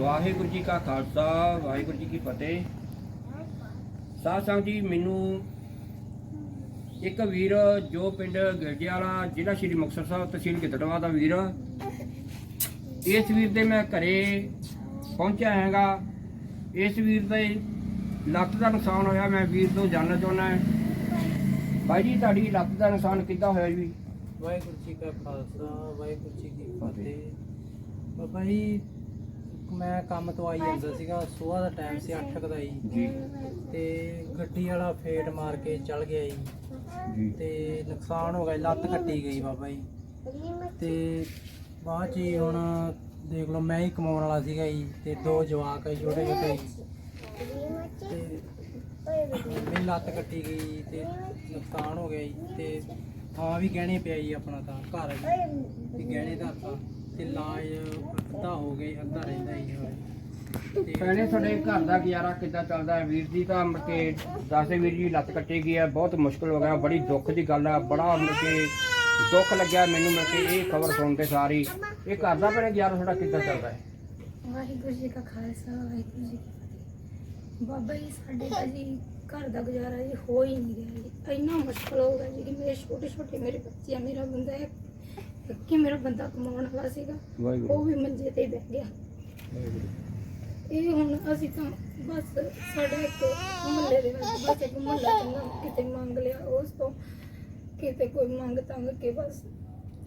ਵਾਹਿਗੁਰੂ ਜੀ ਕਾ ਖਾਲਸਾ ਵਾਹਿਗੁਰੂ ਜੀ ਕੀ ਫਤਿਹ। ਸਾਧ ਸੰਗਤ ਜੀ ਮੈਨੂੰ ਇੱਕ ਵੀਰ ਜੋ ਪਿੰਡ ਗਿਰਜਿਆਲਾ ਜ਼ਿਲ੍ਹਾ ਸ਼੍ਰੀ ਮੁਕਤਸਰ ਸਾਹਿਬ ਤਹਿਸੀਲ ਗਿੱਦੜਵਾ ਦਾ ਵੀਰ। ਇਸ ਵੀਰ ਦੇ ਮੈਂ ਘਰੇ ਪਹੁੰਚਿਆ ਹੈਗਾ। ਇਸ ਵੀਰ ਦੇ ਲੱਤ ਦਾ ਨੁਕਸਾਨ ਹੋਇਆ ਮੈਂ ਵੀਰ ਤੋਂ ਜਾਣਨਾ ਚਾਹੁੰਦਾ ਭਾਈ ਜੀ ਤੁਹਾਡੀ ਲੱਤ ਦਾ ਨੁਕਸਾਨ ਕਿੱਦਾਂ ਹੋਇਆ ਜੀ? ਵਾਹਿਗੁਰੂ ਜੀ ਕਾ ਖਾਲਸਾ ਵਾਹਿਗੁਰੂ ਜੀ ਕੀ ਫਤਿਹ। ਬਾਬਾ ਜੀ ਮੈਂ ਕੰਮ ਤੋਂ ਆਈ ਜਾਂਦਾ ਸੀਗਾ ਸਵੇਰ ਦਾ ਟਾਈਮ ਸੀ 8 ਦਾ ਜੀ। ਜੀ। ਤੇ ਗੱਡੀ ਵਾਲਾ ਫੇਟ ਮਾਰ ਕੇ ਚਲ ਗਿਆ ਜੀ। ਜੀ। ਤੇ ਨੁਕਸਾਨ ਹੋ ਗਿਆ ਜੀ, ਲੱਤ ਕੱਟੀ ਗਈ ਬਾਬਾ ਜੀ। ਤੇ ਬਾਅਦ ਚ ਜੀ ਹੁਣ ਦੇਖ ਲਓ ਮੈਂ ਹੀ ਕਮਾਉਣ ਵਾਲਾ ਸੀਗਾ ਜੀ ਤੇ ਦੋ ਜਵਾਕ ਹੈ ਛੋਟੇ ਛੋਟੇ ਜੀ। ਤੇ ਮੇਰੀ ਲੱਤ ਕੱਟੀ ਗਈ ਜੀ ਤੇ ਨੁਕਸਾਨ ਹੋ ਗਿਆ ਜੀ। ਤੇ ਥਾਂ ਵੀ ਗਹਿਣੇ ਪਿਆ ਜੀ ਆਪਣਾ ਤਾਂ ਘਰ ਜੀ। ਤੇ ਗਹਿਣੇ ਦਾ ਤਾਂ ਤੇ ਇਲਾਜ ਅੱਧਾ ਹੋ ਗਿਆ ਜੀ, ਅੱਧਾ ਰਹਿੰਦਾ ਭੈਣੇ ਤੁਹਾਡੇ ਘਰ ਦਾ ਗੁਜ਼ਾਰਾ ਕਿੱਦਾਂ ਚੱਲਦਾ ਹੈ? ਵੀਰ ਜੀ ਤਾਂ ਮੁੜ ਕੇ ਦੱਸਦੇ ਵੀਰ ਜੀ ਲੱਤ ਕੱਟੀ ਗਈ ਹੈ ਬਹੁਤ ਮੁਸ਼ਕਲ ਹੋ ਗਿਆ ਬੜੀ ਦੁੱਖ ਦੀ ਗੱਲ ਆ ਬੜਾ ਮੁੜ ਕੇ ਦੁੱਖ ਲੱਗਿਆ ਮੈਨੂੰ ਮੁੜ ਕੇ ਇਹ ਖਬਰ ਸੁਣ ਕੇ ਸਾਰੀ। ਇਹ ਘਰ ਦਾ ਭੈਣੇ ਗੁਜ਼ਾਰਾ ਤੁਹਾਡਾ ਕਿੱਦਾਂ ਚੱਲਦਾ ਹੈ? ਵਾਹਿਗੁਰੂ ਜੀ ਕਾ ਖਾਲਸਾ ਵਾਹਿਗੁਰੂ ਜੀ ਕੀ ਫਤਿਹ। ਬਾਬਾ ਜੀ ਸਾਡੇ ਤਾਂ ਜੀ ਘਰ ਦਾ ਗੁਜ਼ਾਰਾ ਜੀ ਹੋ ਹੀ ਨਹੀਂ ਰਿਹਾ ਜੀ। ਇੰਨਾ ਮੁਸ਼ਕਲ ਹੋ ਗਿਆ ਜੀ ਕਿ ਮੇਰੇ ਛੋਟੇ ਛੋਟੇ ਮੇਰੇ ਬੱਚੇ ਆ ਮੇਰਾ ਬੰਦਾ ਹੈ ਕਿ ਮੇਰਾ ਬੰਦਾ ਕਮਾਉਣ ਵਾਲਾ ਸੀਗਾ। ਉਹ ਵੀ ਮੰਜੇ ਤੇ ਹੀ ਬਹਿ ਗਿਆ। ਇਹ ਹੁਣ ਅਸੀਂ ਤਾਂ ਬਸ ਸਾਡੇ ਇੱਕ ਮੁਹੱਲੇ ਦੇ ਵਿੱਚ ਬਸ ਇੱਕ ਮੁਹੱਲਾ ਚੰਗਾ ਕਿਤੇ ਮੰਗ ਲਿਆ, ਉਸ ਤੋਂ ਕਿਤੇ ਕੋਈ ਮੰਗ ਤੰਗ ਕੇ ਬਸ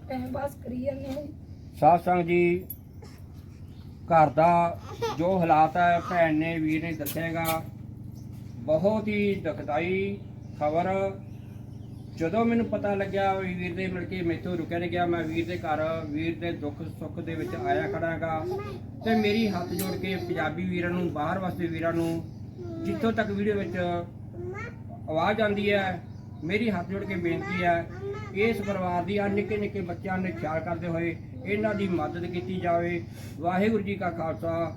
ਟਾਈਮ ਪਾਸ ਕਰੀ ਜਾਂਦੇ ਹਾਂ ਜੀ। ਸਾਧ ਸੰਗਤ ਜੀ, ਘਰ ਦਾ ਜੋ ਹਾਲਾਤ ਹੈ ਭੈਣ ਨੇ, ਵੀਰ ਨੇ ਦੱਸਿਆਗਾ ਬਹੁਤ ਹੀ ਦੁਖਦਾਈ ਖਬਰ ਜਦੋਂ ਮੈਨੂੰ ਪਤਾ ਲੱਗਿਆ ਵੀ ਵੀਰ ਦੇ ਮਿਲ ਕੇ ਮੈਥੋਂ ਰੁਕਿਆ ਨਹੀਂ ਗਿਆ, ਮੈਂ ਵੀਰ ਦੇ ਘਰ, ਵੀਰ ਦੇ ਦੁੱਖ ਸੁੱਖ ਦੇ ਵਿੱਚ ਆਇਆ ਖੜਾਗਾ ਤੇ ਮੇਰੀ ਹੱਥ ਜੋੜ ਕੇ ਪੰਜਾਬੀ ਵੀਰਾਂ ਨੂੰ, ਬਾਹਰ ਵਾਸਤੇ ਵੀਰਾਂ ਨੂੰ, ਜਿੱਥੋਂ ਤੱਕ ਵੀਡੀਓ ਵਿੱਚ ਆਵਾਜ਼ ਆਉਂਦੀ ਹੈ, ਮੇਰੀ ਹੱਥ ਜੋੜ ਕੇ ਬੇਨਤੀ ਹੈ, ਇਸ ਪਰਿਵਾਰ ਦੀ ਆ ਨਿੱਕੇ ਨਿੱਕੇ ਬੱਚਿਆਂ ਨੇ ਖਿਆਲ ਕਰਦੇ ਹੋਏ ਇਹਨਾਂ ਦੀ ਮਦਦ ਕੀਤੀ ਜਾਵੇ। ਵਾਹਿਗੁਰੂ ਜੀ ਕਾ ਖਾਲਸਾ।